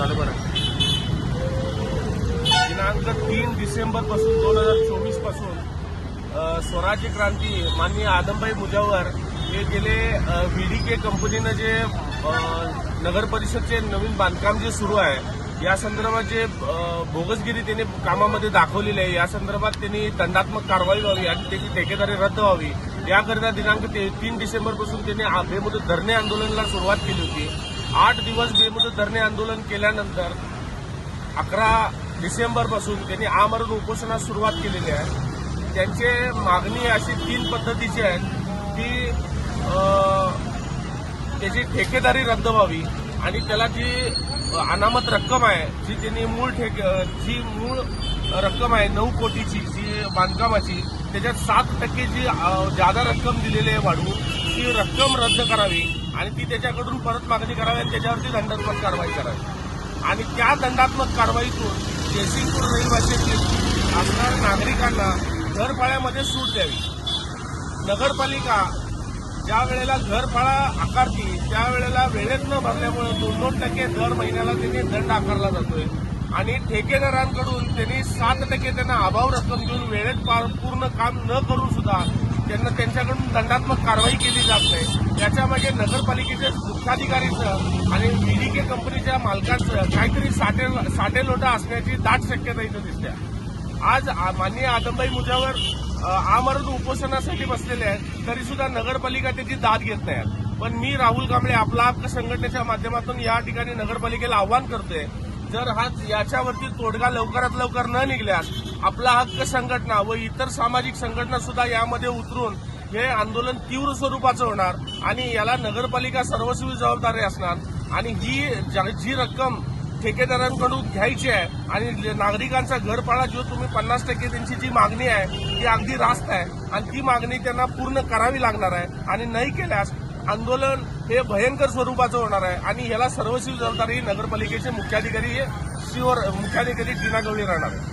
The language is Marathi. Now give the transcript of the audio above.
झालं बरं. दिनांक तीन डिसेंबरपासून दोन हजार चोवीसपासून स्वराज्य क्रांती माननीय आदमबाई मुजावर हे गेले व्ही के कंपनीनं जे नगर परिषदचे नवीन बांधकाम जे सुरू आहे या संदर्भात जे बोगसगिरी त्यांनी कामामध्ये दाखवलेली आहे या संदर्भात त्यांनी दंडात्मक कारवाई व्हावी आणि त्याची ठेकेदारी रद्द व्हावी. याकरिता दिनांक तीन डिसेंबरपासून त्यांनी बेमुदत धरणे आंदोलनाला सुरुवात केली होती. आठ दिवस बेमुदत धरणे आंदोलन केल्यानंतर अकरा डिसेंबरपासून त्यांनी आमरण उपोषणास सुरुवात केलेली आहे. त्यांचे मागणी अशी तीन पद्धतीची आहे की त्याची ठेकेदारी रद्द व्हावी आणि त्याला जी अनामत रक्कम आहे जी त्यांनी मूळ ठेके जी मूळ रक्कम आहे नऊ कोटीची जी बांधकामाची त्याच्यात सात टक्के जी जादा रक्कम दिलेली आहे वाढवून ती रक्कम रद्द करावी. आणि ती त्याच्याकडून परत मागणी करावी आणि त्याच्यावरती दंडात्मक कारवाई करावी. आणि त्या दंडात्मक कारवाईतून जयसिंगपूर रहिवाशांची असणाऱ्या नागरिकांना घरफाळ्यामध्ये सूट द्यावी. नगरपालिका ज्या वेळेला घरफाळा आकारती त्यावेळेला वेळेत न भरल्यामुळे दोन दोन टक्के दर महिन्याला त्यांनी दंड आकारला जातोय. आणि ठेकेदारांकडून त्यांनी सात टक्के त्यांना अभाव रक्कम देऊन वेळेत पूर्ण काम न करून सुद्धा त्यांना त्यांच्याकडून दंडात्मक कारवाई केली जात नाही. याच्यामागे नगरपालिकेच्या मुख्याधिकारीचं आणि व्हीडीके कंपनीच्या मालकाचं काहीतरी साठे साठेलोटा असण्याची दाट शक्यता इथं दिसते आज माननीय आदमबाई मुजावर आमरण उपोषणासाठी बसलेले आहेत तरी सुद्धा नगरपालिका त्याची दाद घेत नाही पण मी राहुल कांबळे आपला हक्क संघटनेच्या माध्यमातून या ठिकाणी नगरपालिकेला आव्हान करतोय. जर हा याच्यावरती तोडगा लवकरात लवकर न निघल्यास आपला हक्क संघटना व इतर सामाजिक संघटना सुद्धा यामध्ये उतरून हे आंदोलन तीव्र स्वरूपाचं होणार आणि याला नगरपालिका सर्वस्वी जबाबदारी असणार आणि ही जी रक्कम ठेकेदारांकडून घ्यायची आहे आणि नागरिकांचा घरपाळा जो तुम्ही पन्नास टक्के त्यांची जी मागणी आहे ती अगदी रास्त आहे आणि ती मागणी त्यांना पूर्ण करावी लागणार आहे आणि नाही केल्यास आंदोलन हे भयंकर स्वरूपाचं होणार आहे आणि याला सर्वस्वी जबाबदारी नगरपालिकेचे मुख्याधिकारी हे शिवर मुख्याधिकारी टीना गवळी राहणार आहे.